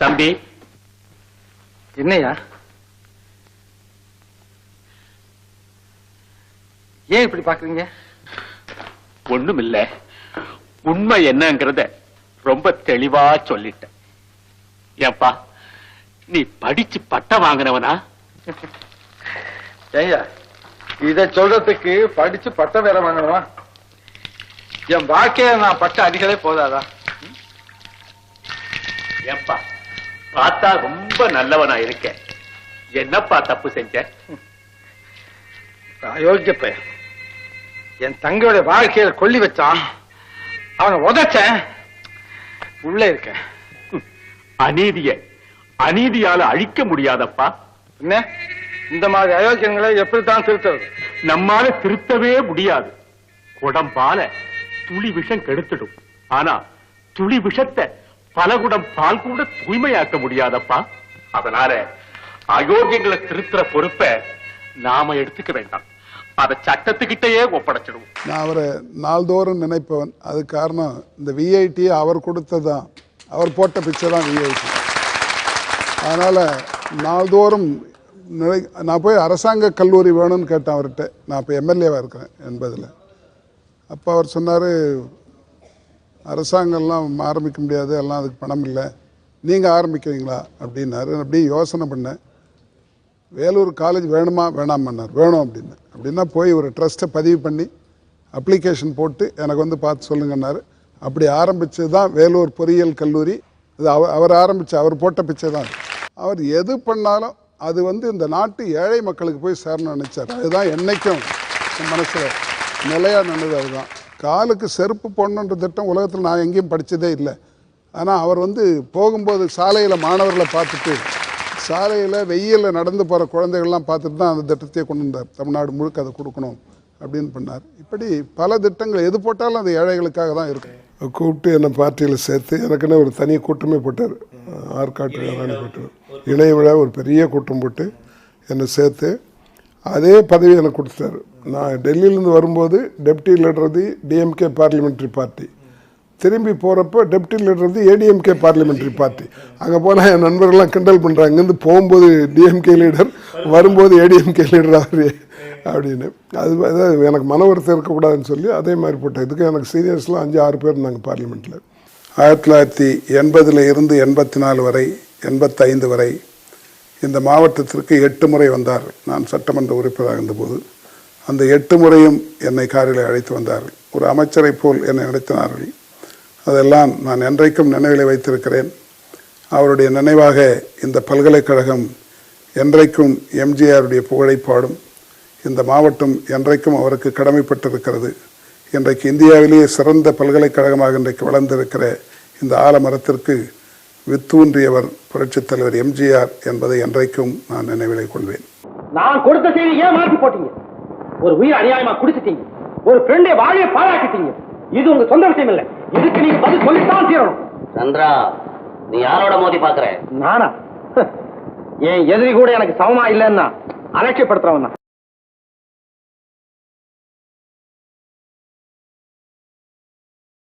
தம்பி. என்னையா? ஏன் இப்படி பாக்குறீங்க ஒண்ணும் இல்ல உண்மை என்னங்கறத ரொம்ப தெளிவா சொல்லிட்ட ஏப்பா நீ படிச்சு பட்டம் வாங்கினவனா? ஏய்யா இத சொல்றதுக்கு படிச்சு பட்டம் வேற வாங்கணுமா என் வாழ்க்கையில நான் பட்ட அடிகளே போதாதா? ஏப்பா பார்த்தா ரொம்ப நல்லவனா இருக்க என்னப்பா தப்பு செஞ்ச? அயோக்கிய பையன் என் தங்கையோட வாழ்க்கையில கொல்லி வச்சான் அவனை உதைச்சேன் உள்ள இருக்கேன் அநீதிய அநீதியால அழிக்க முடியாதப்பா. என்ன? இந்த மாதிரி அயோக்கியங்களை எப்படித்தான் திருத்துறது? நம்மால திருத்தவே முடியாது. குடம்பால துளி விஷம் கெடுத்துடும். ஆனா துளி விஷத்தை பலகுடம் பால் கூட தூய்மையாக்க முடியாதப்பா. அதனால அயோக்கியங்களை திருத்துற பொறுப்பை நாம எடுத்துக்க வேண்டாம். அதை சட்டத்துக்கிட்டயே ஒப்படைச்சிடுவோம். நான் அவரை நாள்தோறும் நினைப்பவன். அது காரணம் இந்த விஐடி அவர் கொடுத்ததான் அவர் போட்ட பிச்சை தான் விஐடி அதனால் நாள்தோறும் நினை நான் போய் அரசாங்க கல்லூரி வேணும்னு கேட்டேன் அவர்கிட்ட. நான் இப்போ எம்எல்ஏவாக இருக்கிறேன் என்பதில். அப்போ அவர் சொன்னார் அரசாங்கம்லாம் ஆரம்பிக்க முடியாது எல்லாம் அதுக்கு பணம் இல்லை. நீங்கள் ஆரம்பிக்கிறீங்களா? அப்படின்னாரு. அப்படியே யோசனை பண்ணேன். வேலூர் காலேஜ் வேணுமா? வேணாமன்னார் வேணும் அப்படின்னு. அப்படின்னா போய் ஒரு ட்ரஸ்ட்டை பதிவு பண்ணி அப்ளிகேஷன் போட்டு எனக்கு வந்து பார்த்து சொல்லுங்கன்னாரு அப்படி ஆரம்பிச்சது தான் வேலூர் பொறியியல் கல்லூரி. இது அவர் அவர் ஆரம்பிச்ச அவர் போட்ட பிச்சை தான் அவர் எது பண்ணாலும் அது வந்து இந்த நாட்டு ஏழை மக்களுக்கு போய் சேரணும்னு நினச்சார். அதுதான் என்றைக்கும் மனசில் நிலையாக நின்னது அதுதான். காலுக்கு செருப்பு போடணுன்ற திட்டம் உலகத்தில் நான் எங்கேயும் படித்ததே இல்லை. ஆனால் அவர் வந்து போகும்போது சாலையில் மாணவர்களை பார்த்துட்டு சாலையில் வெயிலில் நடந்து போகிற குழந்தைகள்லாம் பார்த்துட்டு தான் அந்த திட்டத்தையே கொண்டு வந்தார். தமிழ்நாடு முழுக்க அதை கொடுக்கணும் அப்படின்னு பண்ணார். இப்படி பல திட்டங்கள் எது போட்டாலும் அது ஏழைகளுக்காக தான் இருக்கும் கூப்பிட்டு என்னை பார்ட்டியில் சேர்த்து எனக்குன்னு ஒரு தனி கூட்டமே போட்டார். ஆற்காட்டு வேளாண் இணைய விழா ஒரு பெரிய கூட்டம் போட்டு என்னை சேர்த்து அதே பதவி எனக்கு கொடுத்தாரு நான் டெல்லியிலேருந்து வரும்போது deputy leader the DMK parliamentary party திரும்பி போகிறப்போ டெப்டி லீடர் வந்து ஏடிஎம்கே பார்லிமெண்ட்ரி பார்ட்டி அங்கே போனால் என் நண்பர்கள்லாம் கிண்டல் பண்ணுறாங்க இங்கேருந்து போகும்போது டிஎம்கே லீடர் வரும்போது ஏடிஎம்கே லீடர் அவர் அப்படின்னு. அது எனக்கு மன வருத்தம் இருக்கக்கூடாதுன்னு சொல்லி அதே மாதிரி போட்டேன். இதுக்கு எனக்கு சீனியர்ஸ்லாம் அஞ்சு ஆறு பேர் இருந்தாங்க பார்லிமெண்ட்டில் ஆயிரத்தி தொள்ளாயிரத்தி எண்பதில் இருந்து எண்பத்தி நாலு வரை எண்பத்தைந்து வரை இந்த மாவட்டத்திற்கு எட்டு முறை வந்தார். நான் சட்டமன்ற உறுப்பினராக இருந்தபோது அந்த எட்டு முறையும் என்னை காரில் அழைத்து வந்தார்கள். ஒரு அமைச்சரைப் போல் என்னை நடத்தினார்கள். அதெல்லாம் நான் என்றைக்கும் நினைவில் வைத்திருக்கிறேன். அவருடைய நினைவாக இந்த பல்கலைக்கழகம் என்றைக்கும் எம்ஜிஆருடைய புகழை பாடும். இந்த மாவட்டம் என்றைக்கும் அவருக்கு கடமைப்பட்டிருக்கிறது. இன்றைக்கு இந்தியாவிலேயே சிறந்த பல்கலைக்கழகமாக இன்றைக்கு வளர்ந்திருக்கிற இந்த ஆலமரத்திற்கு வித்தூன்றியவர் புரட்சித் தலைவர் எம்ஜிஆர் என்பதை என்றைக்கும் நான் நினைவிலே கொள்வேன். நான் கொடுத்த செய்தி ஏன் மாத்தி போட்டீங்க? ஒரு உயிர் அநியாயமா குடிச்சிட்டீங்க. ஒரு ஃப்ரெண்டை வாழைய பாழாக்கிட்டீங்க. இது உங்க சொந்த விஷயம் இல்ல. இதுக்கு நீங்க பதில் சொல்லித்தான் தீரணும். சந்திரா நீ யாரோட மோதி பாக்குற நானா? என் எதிரி கூட எனக்கு சமமா இல்லைன்னா அலட்சியப்படுத்துறவன்